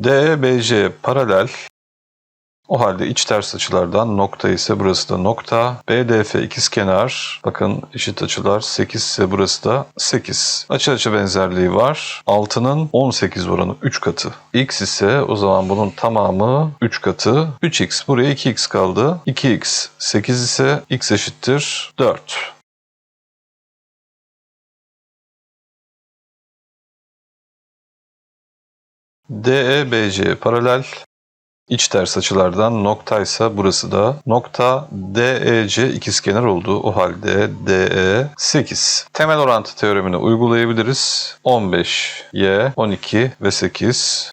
DBC paralel. O halde iç ters açılardan nokta ise burası da nokta. BDF ikizkenar. Bakın eşit açılar 8 ise burası da 8. Açı açı benzerliği var. 6'nın 18 oranı 3 katı. X ise o zaman bunun tamamı 3 katı. 3x buraya 2x kaldı. 2x 8 ise x eşittir 4. DEBC paralel. İç ters açılardan noktaysa burası da nokta DEC ikizkenar oldu. O halde DE 8. Temel orantı teoremini uygulayabiliriz. 15Y, 12 ve 8.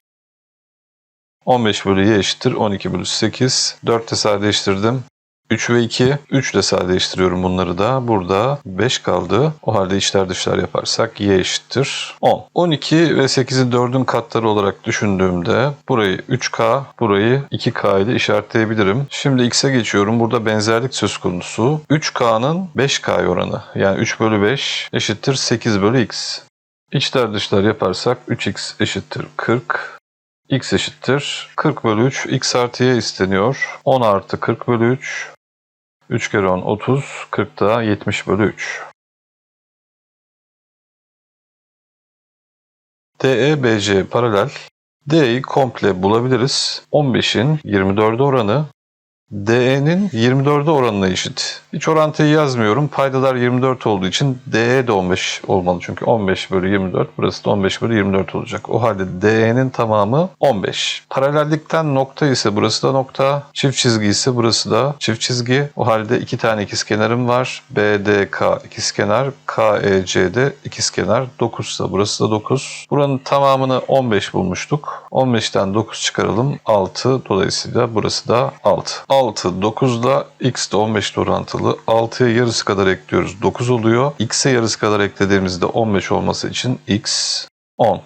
15 bölü y eşittir 12 bölü 8. 4 de sadeleştirdim. 3 ve 2. 3 ile sadeleştiriyorum bunları da. Burada 5 kaldı. O halde içler dışlar yaparsak y eşittir 10. 12 ve 8'i 4'ün katları olarak düşündüğümde burayı 3k, burayı 2k ile işaretleyebilirim. Şimdi x'e geçiyorum. Burada benzerlik söz konusu. 3k'nın 5k oranı yani 3 bölü 5 eşittir 8 bölü x. İçler dışlar yaparsak 3x eşittir 40 x eşittir 40 bölü 3 x artı y isteniyor. 10 artı 40 bölü 3 3 kere 10 30 40 da 70 bölü 3. DEBC paralel. D'yi komple bulabiliriz. 15'in 24'e oranı DE'nin 24'e oranına eşit. Hiç orantıyı yazmıyorum. Paydalar 24 olduğu için DE de 15 olmalı. Çünkü 15 bölü 24 burası da 15 bölü 24 olacak. O halde DE'nin tamamı 15. Paralellikten nokta ise burası da nokta. Çift çizgi ise burası da çift çizgi. O halde iki tane ikizkenarım var. BDK ikizkenar, KEC'de ikizkenar. 9 ise burası da 9. Buranın tamamını 15 bulmuştuk. 15'ten 9 çıkaralım. 6. Dolayısıyla burası da 6. 6, 9 ile x de 15 ile orantılı. 6'ya yarısı kadar ekliyoruz. 9 oluyor. x'e yarısı kadar eklediğimizde 15 olması için x 10.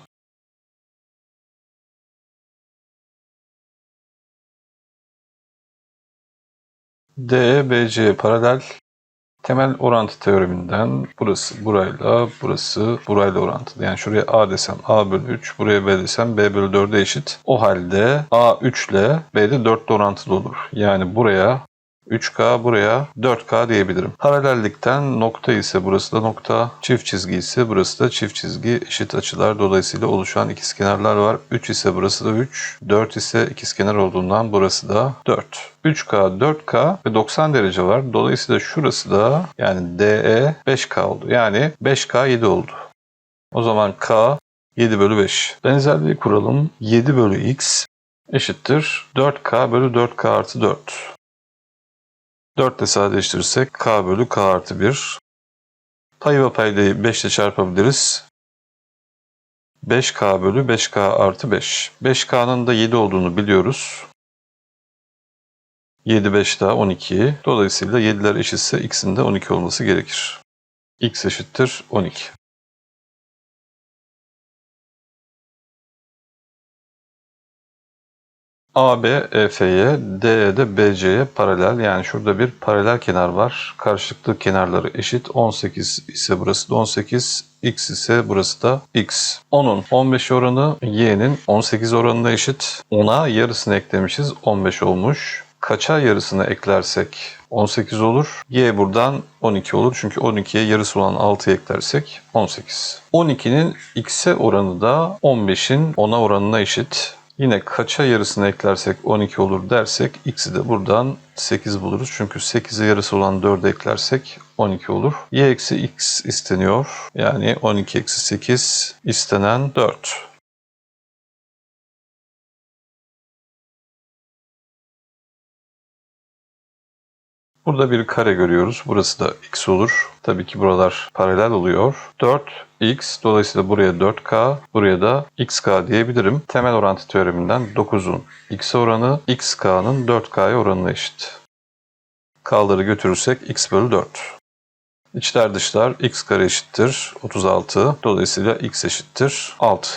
DEBC paralel temel orantı teoreminden burası burayla burası burayla orantılı. Yani şuraya A desem A bölü 3, buraya B desem B bölü 4'e eşit. O halde A 3 ile B de 4 ile orantılı olur. Yani buraya 3K buraya 4K diyebilirim. Paralellikten nokta ise burası da nokta, çift çizgi ise burası da çift çizgi eşit açılar dolayısıyla oluşan ikizkenarlar var. 3 ise burası da 3, 4 ise ikizkenar olduğundan burası da 4. 3K, 4K ve 90 derece var. Dolayısıyla şurası da yani DE 5K oldu. Yani 5K 7 oldu. O zaman K 7 bölü 5. Benzerliği kuralım. 7 bölü x eşittir 4K bölü 4K artı 4. 4 ile sadeleştirirsek k bölü k artı 1. Payı ve paydayı 5 ile çarpabiliriz. 5k bölü 5k artı 5. 5k'nın da 7 olduğunu biliyoruz. 7 5 daha 12. Dolayısıyla 7'ler eşitse x'in de 12 olması gerekir. x eşittir 12. AB EF'ye, DE de BC'ye paralel. Yani şurada bir paralel kenar var. Karşılıklı kenarları eşit. 18 ise burası da 18. X ise burası da X. 10'un 15 oranı Y'nin 18 oranına eşit. 10'a yarısını eklemişiz. 15 olmuş. Kaça yarısını eklersek 18 olur. Y buradan 12 olur. Çünkü 12'ye yarısı olan 6'yı eklersek 18. 12'nin x'e oranı da 15'in 10'a oranına eşit. Yine kaça yarısını eklersek 12 olur dersek x'i de buradan 8 buluruz. Çünkü 8'e yarısı olan 4'e eklersek 12 olur. y eksi x isteniyor. Yani 12 eksi 8 istenen 4. Burada bir kare görüyoruz. Burası da x olur. Tabii ki buralar paralel oluyor. 4x dolayısıyla buraya 4k, buraya da xk diyebilirim. Temel orantı teoreminden 9'un x oranı xk'nın 4k'ya oranına eşit. K'ları götürürsek x bölü 4. İçler dışlar x kare eşittir 36. Dolayısıyla x eşittir 6.